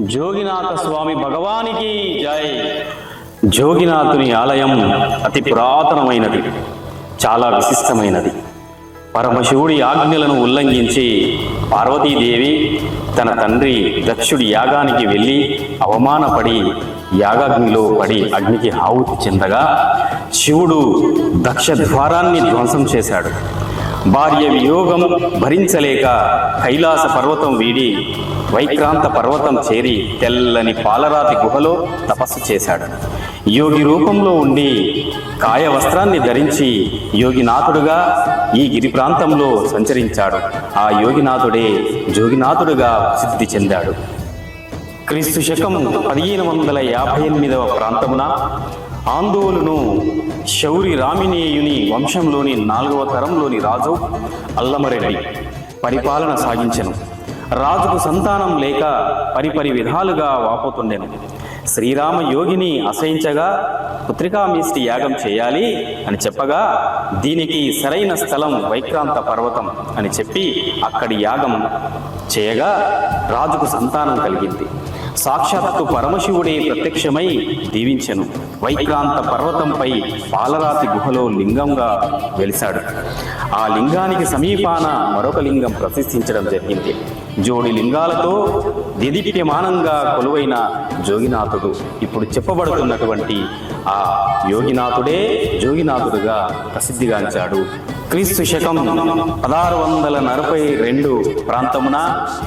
జోగినాథ స్వామి భగవానికి జై. జోగినాథుని ఆలయం అతి పురాతనమైనది చాలా విశిష్టమైనది. పరమశివుడి ఆజ్ఞలను ఉల్లంఘించి పార్వతీదేవి తన తండ్రి దక్షుడి యాగానికి వెళ్ళి అవమానపడి యాగాగ్నిలో పడి అగ్నికి ఆహుతి చెందగా శివుడు దక్ష ద్వారాన్ని ధ్వంసం చేశాడు. భార్య వియోగం భరించలేక కైలాస పర్వతం వీడి వైక్రాంత పర్వతం చేరి తెల్లని పాలరాతి గుహలో తపస్సు చేశాడు. యోగి రూపంలో ఉండి కాయ వస్త్రాన్ని ధరించి యోగినాథుడుగా ఈ గిరి ప్రాంతంలో సంచరించాడు. ఆ యోగినాథుడే జోగినాథుడుగా ప్రసిద్ధి చెందాడు. క్రీస్తు శకం పదిహేను వందల యాభై ఎనిమిదవ ప్రాంతమున ఆందోళను శౌరి రామినేయుని వంశంలోని నాలుగవ తరంలోని రాజు అల్లమరెడ్డి. పరిపాలన సాగించెను. రాజుకు సంతానం లేక పరిపరి విధాలుగా వాపోతుండెను. శ్రీరామ యోగిని అసహించగా పుత్రికామీష్టి యాగం చేయాలి అని చెప్పగా దీనికి సరైన స్థలం వైక్రాంత పర్వతం అని చెప్పి అక్కడి యాగం చేయగా రాజుకు సంతానం కలిగింది. సాక్షాత్తు పరమశివుడే ప్రత్యక్షమై దీవించెను. వైక్రాంత పర్వతంపై పాలరాతి గుహలో లింగంగా వెలిశాడు. ఆ లింగానికి సమీపాన మరొక లింగం ప్రతిష్ఠించడం జరిగింది. జోడి లింగాలతో దిదీప్యమానంగా కొలువైన జోగినాథుడు ఇప్పుడు చెప్పబడుతున్నటువంటి ఆ యోగినాథుడే జోగినాథుడుగా ప్రసిద్ధిగాంచాడు. క్రీస్తు శకం పదహారు వందల నలభై రెండు ప్రాంతమున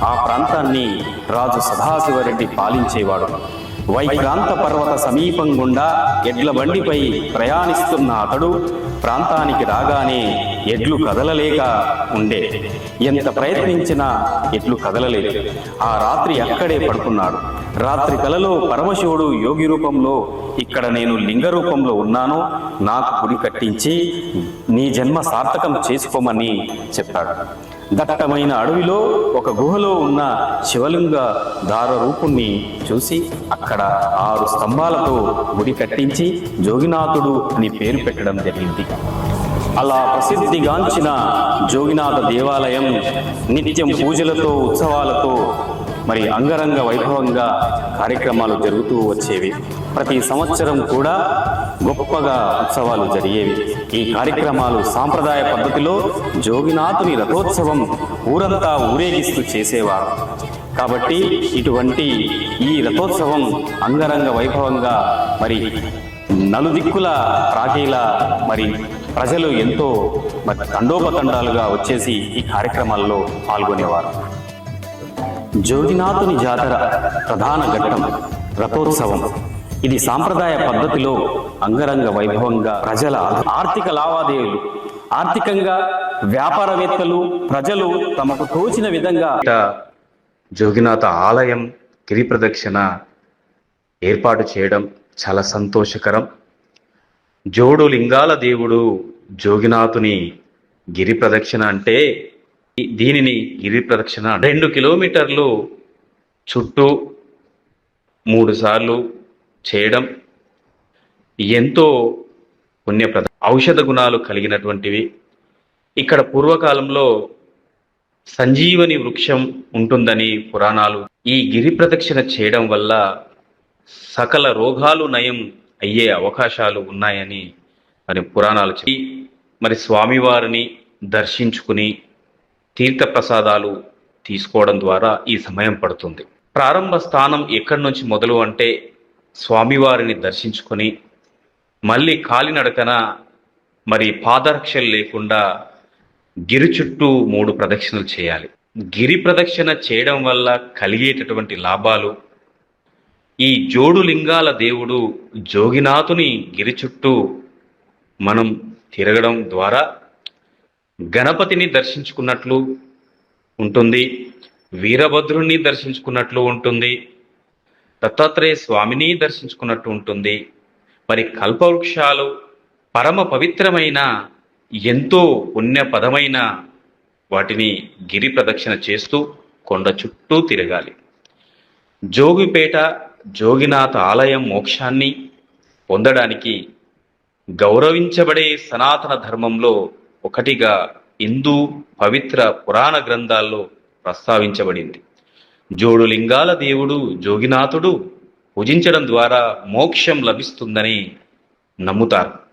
ఆ ప్రాంతాన్ని రాజు సదాశివరెడ్డి పాలించేవాడు. వైక్రాంత పర్వత సమీపం గుండా ఎడ్ల బండిపై ప్రయాణిస్తున్న అతడు ప్రాంతానికి రాగానే ఎడ్లు కదలలేక ఉండే. ఎంత ప్రయత్నించినా ఎడ్లు కదలలేదు. ఆ రాత్రి అక్కడే పడుకున్నాడు. రాత్రి కలలో పరమశివుడు యోగి రూపంలో ఇక్కడ నేను లింగ రూపంలో ఉన్నాను నాకు గుడి కట్టించి నీ జన్మ సార్థకం చేసుకోమని చెప్పాడు. దట్టమైన అడవిలో ఒక గుహలో ఉన్న శివలింగ దార రూపుణ్ణి చూసి అక్కడ ఆరు స్తంభాలతో గుడి కట్టించి జోగినాథుడు అని పేరు పెట్టడం జరిగింది. అలా ప్రసిద్ధిగాంచిన జోగినాథ దేవాలయం నిత్యం పూజలతో ఉత్సవాలతో మరి అంగరంగ వైభవంగా కార్యక్రమాలు జరుగుతూ వచ్చేవి. ప్రతి సంవత్సరం కూడా గొప్పగా ఉత్సవాలు జరిగేవి. ఈ కార్యక్రమాలు సాంప్రదాయ పద్ధతిలో జోగినాథుని రథోత్సవం ఊరంతా ఊరేగిస్తూ చేసేవారు. కాబట్టి ఇటువంటి ఈ రథోత్సవం అంగరంగ వైభవంగా మరి నలుదిక్కుల రాకీల మరి ప్రజలు ఎంతో మరి తండోపతండాలుగా వచ్చేసి ఈ కార్యక్రమాల్లో పాల్గొనేవారు. జోగినాథుని జాతర ప్రధాన ఘట్టం రథోత్సవం. ఇది సాంప్రదాయ పద్ధతిలో అంగరంగ వైభవంగా ప్రజల ఆర్థిక లావాదేవీలు ఆర్థికంగా వ్యాపారవేత్తలు ప్రజలు తమకు తోచిన విధంగా జోగినాథ ఆలయం గిరి ప్రదక్షిణ ఏర్పాటు చేయడం చాలా సంతోషకరం. జోడు లింగాల దేవుడు జోగినాథుని గిరి ప్రదక్షిణ అంటే దీనిని గిరి ప్రదక్షిణ రెండు కిలోమీటర్లు చుట్టూ మూడుసార్లు చేయడం ఎంతో పుణ్యప్రద ఔషధ గుణాలు కలిగినటువంటివి. ఇక్కడ పూర్వకాలంలో సంజీవని వృక్షం ఉంటుందని పురాణాలు. ఈ గిరి ప్రదక్షిణ చేయడం వల్ల సకల రోగాలు నయం అయ్యే అవకాశాలు ఉన్నాయని మరి పురాణాలు చెప్పి మరి స్వామివారిని దర్శించుకుని తీర్థప్రసాదాలు తీసుకోవడం ద్వారా ఈ సమయం పడుతుంది. ప్రారంభ స్థానం ఎక్కడి నుంచి మొదలు అంటే స్వామివారిని దర్శించుకొని మళ్ళీ కాలినడకన మరి పాదరక్షలు లేకుండా గిరి చుట్టూ మూడు ప్రదక్షిణలు చేయాలి. గిరి ప్రదక్షిణ చేయడం వల్ల కలిగేటటువంటి లాభాలు ఈ జోడు లింగాల దేవుడు జోగినాథుని గిరి చుట్టూ మనం తిరగడం ద్వారా గణపతిని దర్శించుకున్నట్లు ఉంటుంది వీరభద్రుణ్ణి దర్శించుకున్నట్లు ఉంటుంది దత్తాత్రేయ స్వామిని దర్శించుకున్నట్టు ఉంటుంది. మరి కల్పవృక్షాలు పరమ పవిత్రమైన ఎంతో పుణ్యపదమైన వాటిని గిరి ప్రదక్షిణ చేస్తూ కొండ చుట్టూ తిరగాలి. జోగిపేట జోగినాథ ఆలయం మోక్షాన్ని పొందడానికి గౌరవించబడే సనాతన ధర్మంలో ఒకటిగా హిందూ పవిత్ర పురాణ గ్రంథాల్లో ప్రస్తావించబడింది. జోడు లింగాల దేవుడు జోగినాథుడు పూజించడం ద్వారా మోక్షం లభిస్తుందని నమ్ముతారు.